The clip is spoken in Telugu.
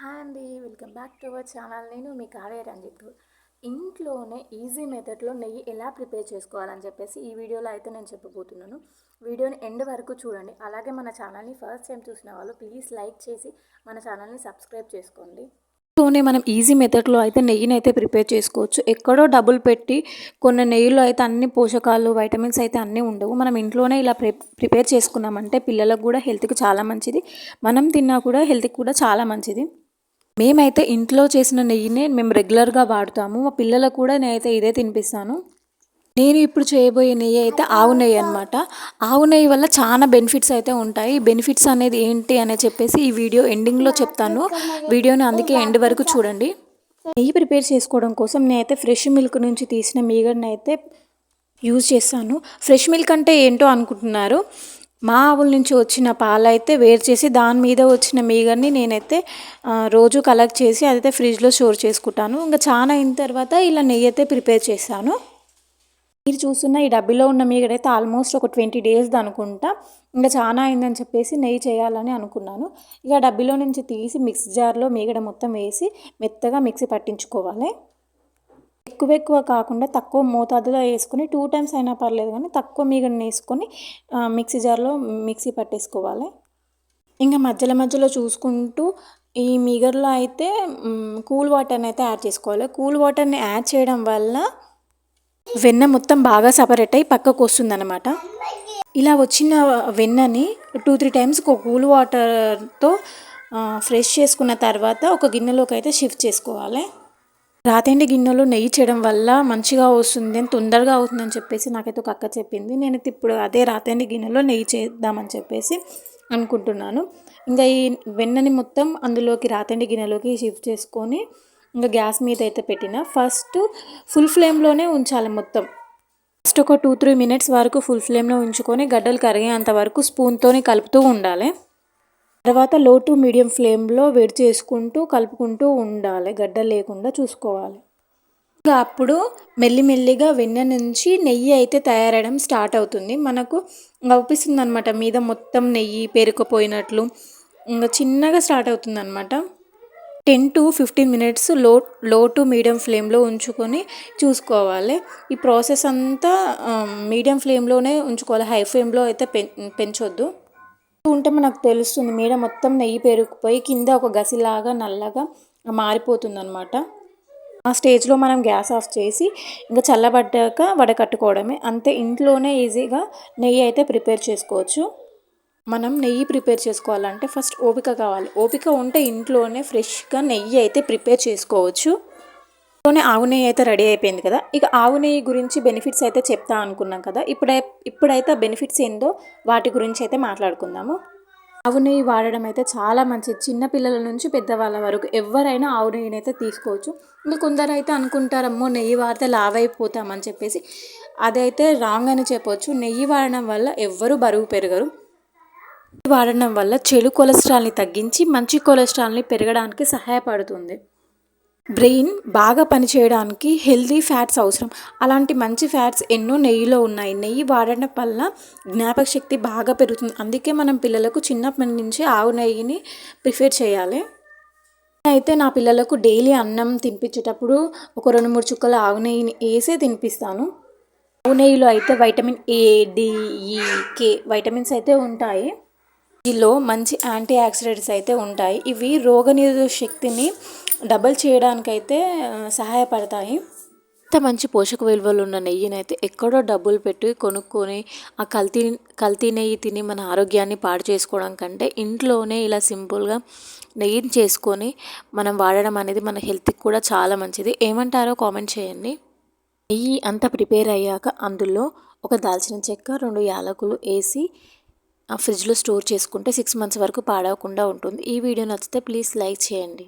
హాయ్ అండి welcome back to our channel. నేను మీ కావే రంజిత్. ఇంట్లోనే ఈజీ మెథడ్లో నెయ్యి ఎలా ప్రిపేర్ చేసుకోవాలని చెప్పేసి ఈ వీడియోలో అయితే నేను చెప్పబోతున్నాను. వీడియోని ఎండ్ వరకు చూడండి. అలాగే మన ఛానల్ని ఫస్ట్ టైం చూసిన వాళ్ళు ప్లీజ్ లైక్ చేసి మన ఛానల్ని సబ్స్క్రైబ్ చేసుకోండి. ఇంట్లోనే మనం ఈజీ మెథడ్లో అయితే నెయ్యిని అయితే ప్రిపేర్ చేసుకోవచ్చు. ఎక్కడో డబ్బులు పెట్టి కొన్ని నెయ్యిలో అయితే అన్ని పోషకాలు వైటమిన్స్ అయితే అన్నీ ఉండవు. మనం ఇంట్లోనే ఇలా ప్రి ప్రిపేర్ చేసుకున్నామంటే పిల్లలకు కూడా హెల్త్కి చాలా మంచిది. మనం తిన్నా కూడా హెల్త్కి కూడా చాలా మంచిది. మేమైతే ఇంట్లో చేసిన నెయ్యినే మేము రెగ్యులర్గా వాడుతాము. మా పిల్లలకు కూడా నేనైతే ఇదే తినిపిస్తాను. నేను ఇప్పుడు చేయబోయే నెయ్యి అయితే ఆవు నెయ్యి అనమాట ఆవు నెయ్యి వల్ల చాలా బెనిఫిట్స్ అయితే ఉంటాయి. బెనిఫిట్స్ అనేది ఏంటి అని చెప్పేసి ఈ వీడియో ఎండింగ్లో చెప్తాను. వీడియోని అందుకే ఎండ్ వరకు చూడండి. నెయ్యి ప్రిపేర్ చేసుకోవడం కోసం నేనైతే ఫ్రెష్ మిల్క్ నుంచి తీసిన మీగడని అయితే యూజ్ చేస్తాను. ఫ్రెష్ మిల్క్ అంటే ఏంటో అనుకుంటున్నారు? మా ఆవుల నుంచి వచ్చిన పాలైతే వేరు చేసి దాని మీద వచ్చిన మీగర్ని నేనైతే రోజు కలెక్ట్ చేసి అదైతే ఫ్రిడ్జ్లో స్టోర్ చేసుకుంటాను. ఇంకా చాలా అయిన తర్వాత ఇలా నెయ్యి అయితే ప్రిపేర్ చేశాను. మీరు చూస్తున్న ఈ డబ్బీలో ఉన్న మీగడైతే ఆల్మోస్ట్ ఒక ట్వంటీ డేస్ అనుకుంటా. ఇంకా చాలా అయిందని చెప్పేసి నెయ్యి చేయాలని అనుకున్నాను. ఇక డబ్బీలో నుంచి తీసి మిక్సీ జార్లో మీగడ మొత్తం వేసి మెత్తగా మిక్సీ పట్టించుకోవాలి. ఎక్కువ ఎక్కువ కాకుండా తక్కువ మోతాదులో వేసుకొని టూ టైమ్స్ అయినా పర్లేదు కానీ తక్కువ మీగడని వేసుకొని మిక్సీ జార్లో మిక్సీ పట్టేసుకోవాలి. ఇంకా మధ్యలో మధ్యలో చూసుకుంటూ ఈ మిగర్లో అయితే కూల్ వాటర్ని అయితే యాడ్ చేసుకోవాలి. కూల్ వాటర్ని యాడ్ చేయడం వల్ల వెన్న మొత్తం బాగా సపరేట్ అయ్యి పక్కకు వస్తుందన్నమాట. ఇలా వచ్చిన వెన్నని టూ త్రీ టైమ్స్ కూల్ వాటర్తో ఫ్రెష్ చేసుకున్న తర్వాత ఒక గిన్నెలోకి అయితే షిఫ్ట్ చేసుకోవాలి. రాతెండి గిన్నెలో నెయ్యి చేయడం వల్ల మంచిగా వస్తుంది అని తొందరగా అవుతుందని చెప్పేసి నాకైతే ఒక అక్క చెప్పింది. నేనైతే ఇప్పుడు అదే రాతెండి గిన్నెలో నెయ్యి చేద్దామని చెప్పేసి అనుకుంటున్నాను. ఇంకా ఈ వెన్నని మొత్తం అందులోకి రాతెండి గిన్నెలోకి షిఫ్ట్ చేసుకొని ఇంకా గ్యాస్ మీద అయితే పెట్టిన. ఫస్ట్ ఫుల్ ఫ్లేమ్లోనే ఉంచాలి మొత్తం. ఫస్ట్ ఒక టూ త్రీ మినిట్స్ వరకు ఫుల్ ఫ్లేమ్లో ఉంచుకొని గడ్డలు కరిగేంత వరకు స్పూన్తోని కలుపుతూ ఉండాలి. తర్వాత లో టు మీడియం ఫ్లేమ్లో వేడి చేసుకుంటూ కలుపుకుంటూ ఉండాలి. గడ్డ లేకుండా చూసుకోవాలి. ఇంకా అప్పుడు మెల్లిమెల్లిగా వెన్న నుంచి నెయ్యి అయితే తయారవడం స్టార్ట్ అవుతుంది. మనకు అవుపిస్తుంది అనమాట మీద మొత్తం నెయ్యి పేరుకుపోయినట్లు ఇంకా చిన్నగా స్టార్ట్ అవుతుంది అనమాట టెన్ టు ఫిఫ్టీన్ మినిట్స్లో లో టు మీడియం ఫ్లేమ్లో ఉంచుకొని చూసుకోవాలి. ఈ ప్రాసెస్ అంతా మీడియం ఫ్లేమ్లోనే ఉంచుకోవాలి. హై ఫ్లేమ్లో అయితే పెంచొద్దు. ఉంటే మనకు తెలుస్తుంది మీద మొత్తం నెయ్యి పెరిగిపోయి కింద ఒక గసిలాగా నల్లగా మారిపోతుంది అనమాట ఆ స్టేజ్లో మనం గ్యాస్ ఆఫ్ చేసి ఇంకా చల్లబడ్డాక వడకట్టుకోవడమే అంతే ఇంట్లోనే ఈజీగా నెయ్యి అయితే ప్రిపేర్ చేసుకోవచ్చు. మనం నెయ్యి ప్రిపేర్ చేసుకోవాలంటే ఫస్ట్ ఓపిక కావాలి. ఓపిక ఉంటే ఇంట్లోనే ఫ్రెష్గా నెయ్యి అయితే ప్రిపేర్ చేసుకోవచ్చు. ఇంట్లోనే ఆవు నెయ్యి అయితే రెడీ అయిపోయింది కదా. ఇక ఆవు నెయ్యి గురించి బెనిఫిట్స్ అయితే చెప్తా అనుకున్నాం కదా. ఇప్పుడై ఇప్పుడైతే బెనిఫిట్స్ ఏందో వాటి గురించి అయితే మాట్లాడుకుందాము. ఆవు నెయ్యి వాడడం అయితే చాలా మంచిది. చిన్నపిల్లల నుంచి పెద్దవాళ్ళ వరకు ఎవరైనా ఆవు నెయ్యిని అయితే తీసుకోవచ్చు. ఇంకా కొందరు అయితే అనుకుంటారమ్మో నెయ్యి వాడితే లావ్ అయిపోతామని చెప్పేసి. అదైతే రాంగ్ అని చెప్పవచ్చు నెయ్యి వాడడం వల్ల ఎవ్వరూ బరువు పెరగరు. వాడడం వల్ల చెడు కొలెస్ట్రాల్ని తగ్గించి మంచి కొలెస్ట్రాల్ని పెరగడానికి సహాయపడుతుంది. బ్రెయిన్ బాగా పనిచేయడానికి హెల్దీ ఫ్యాట్స్ అవసరం. అలాంటి మంచి ఫ్యాట్స్ ఎన్నో నెయ్యిలో ఉన్నాయి. నెయ్యి వాడడం వల్ల జ్ఞాపక శక్తి బాగా పెరుగుతుంది. అందుకే మనం పిల్లలకు చిన్నప్పటి నుంచి ఆవు నెయ్యిని ప్రిఫర్ చేయాలి. అయితే నా పిల్లలకు డైలీ అన్నం తినిపించేటప్పుడు ఒక రెండు మూడు చుక్కల ఆవు నెయ్యిని వేసే తినిపిస్తాను. ఆవు నెయ్యిలో అయితే vitamin A D E K vitamins అయితే ఉంటాయి. దీనిలో మంచి యాంటీ ఆక్సిడెంట్స్ అయితే ఉంటాయి. ఇవి రోగనిరోధక శక్తిని డబల్ చేయడానికైతే సహాయపడతాయి. ఇంత మంచి పోషక విలువలు ఉన్న నెయ్యిని అయితే ఎక్కడో డబ్బులు పెట్టి కొనుక్కొని ఆ కల్తీ కల్తీ నెయ్యి తిని మన ఆరోగ్యాన్ని పాడు చేసుకోవడం కంటే ఇంట్లోనే ఇలా సింపుల్గా నెయ్యిని చేసుకొని మనం వాడడం అనేది మన హెల్త్కి కూడా చాలా మంచిది. ఏమంటారో కామెంట్ చేయండి. నెయ్యి అంతా ప్రిపేర్ అయ్యాక అందులో ఒక దాల్చిన చెక్క రెండు యాలకులు వేసి ఫ్రిడ్జ్లో స్టోర్ చేసుకుంటే సిక్స్ మంత్స్ వరకు పాడవకుండా ఉంటుంది. ఈ వీడియో నచ్చితే ప్లీజ్ లైక్ చేయండి.